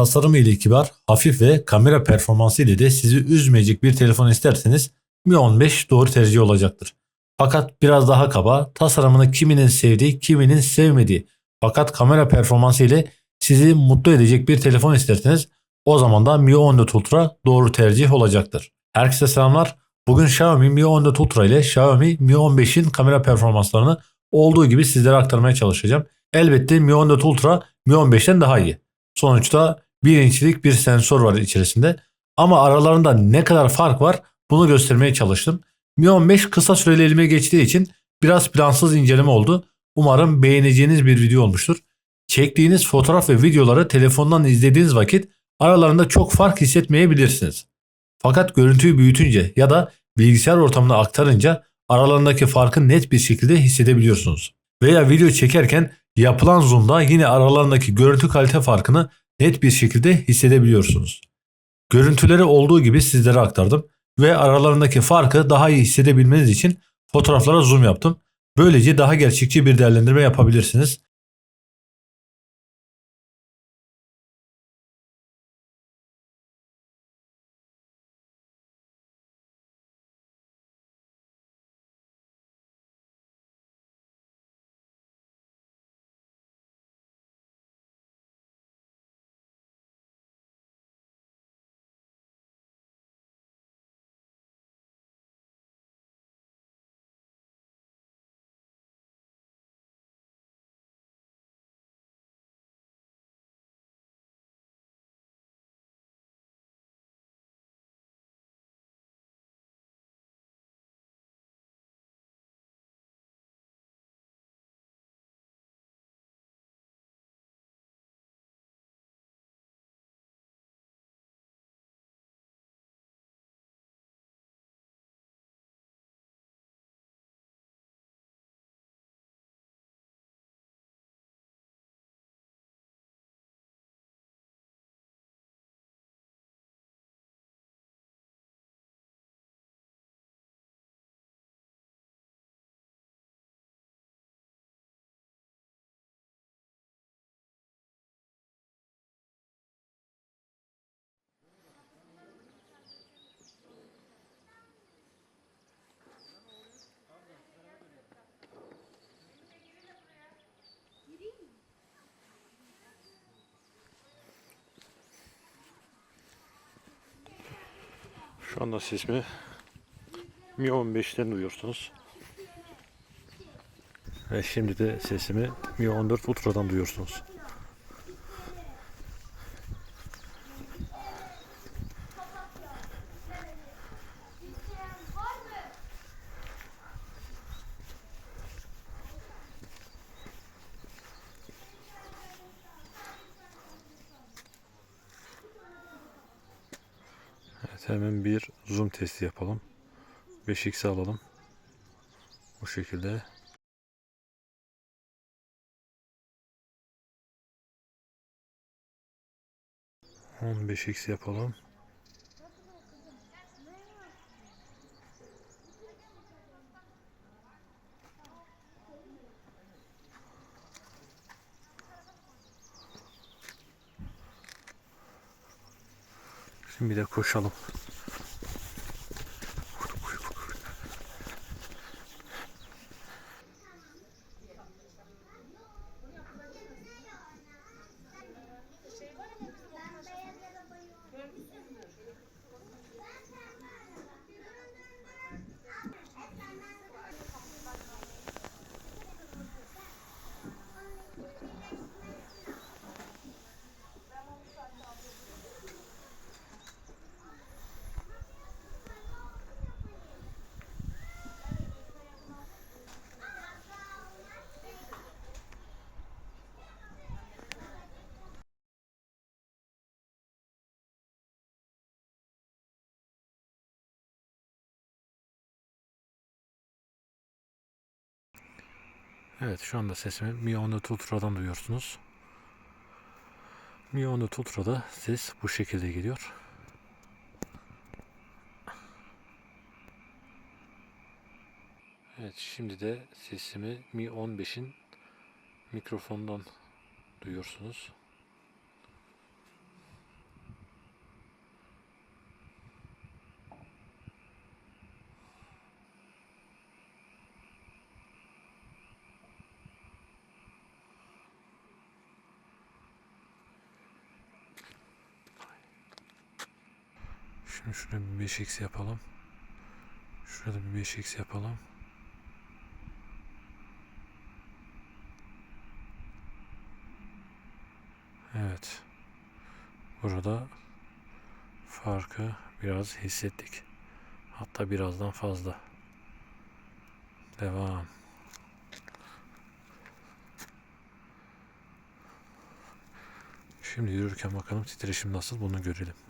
Tasarımı ile kibar, hafif ve kamera performansı ile de sizi üzmeyecek bir telefon isterseniz Mi 15 doğru tercih olacaktır. Fakat biraz daha kaba, tasarımını kiminin sevdiği, kiminin sevmediği fakat kamera performansı ile sizi mutlu edecek bir telefon isterseniz o zaman da Mi 14 Ultra doğru tercih olacaktır. Herkese selamlar. Bugün Xiaomi Mi 14 Ultra ile Xiaomi Mi 15'in kamera performanslarını olduğu gibi sizlere aktarmaya çalışacağım. Elbette Mi 14 Ultra Mi 15'ten daha iyi. Sonuçta 1 inçlik bir sensör var içerisinde. Ama aralarında ne kadar fark var bunu göstermeye çalıştım. Mi 15 kısa süreli elime geçtiği için biraz plansız inceleme oldu. Umarım beğeneceğiniz bir video olmuştur. Çektiğiniz fotoğraf ve videoları telefondan izlediğiniz vakit aralarında çok fark hissetmeyebilirsiniz. Fakat görüntüyü büyütünce ya da bilgisayar ortamına aktarınca aralarındaki farkı net bir şekilde hissedebiliyorsunuz. Veya video çekerken yapılan zoom'da yine aralarındaki görüntü kalite farkını net bir şekilde hissedebiliyorsunuz. Görüntüleri olduğu gibi sizlere aktardım ve aralarındaki farkı daha iyi hissedebilmeniz için fotoğraflara zoom yaptım. Böylece daha gerçekçi bir değerlendirme yapabilirsiniz. Şu anda sesimi Mi 15'ten duyuyorsunuz. Ve şimdi de sesimi Mi 14 Ultra'dan duyuyorsunuz. Hemen bir zoom testi yapalım. 5x alalım. Bu şekilde. On beş x yapalım. Şimdi de koşalım. Evet şu anda sesimi Mi 14 Ultra'dan duyuyorsunuz. Mi 14 Ultra'da ses bu şekilde geliyor. Evet şimdi de sesimi Mi 15'in mikrofondan duyuyorsunuz. Şimdi şuraya bir 5x yapalım. Şurada bir 5x yapalım. Evet. Burada farkı biraz hissettik. Hatta birazdan fazla. Devam. Şimdi yürürken bakalım titreşim nasıl bunu görelim.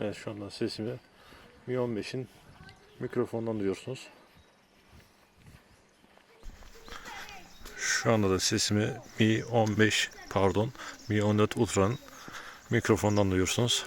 Evet şu anda sesimi Mi 15'in mikrofondan duyuyorsunuz. Şu anda da sesimi Mi 15 pardon Mi 14 Ultra'nın mikrofondan duyuyorsunuz.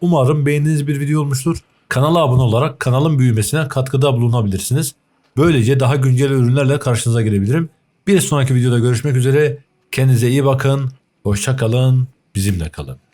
Umarım beğendiğiniz bir video olmuştur. Kanala abone olarak kanalın büyümesine katkıda bulunabilirsiniz. Böylece daha güncel ürünlerle karşınıza gelebilirim. Bir sonraki videoda görüşmek üzere. Kendinize iyi bakın. Hoşça kalın. Bizimle kalın.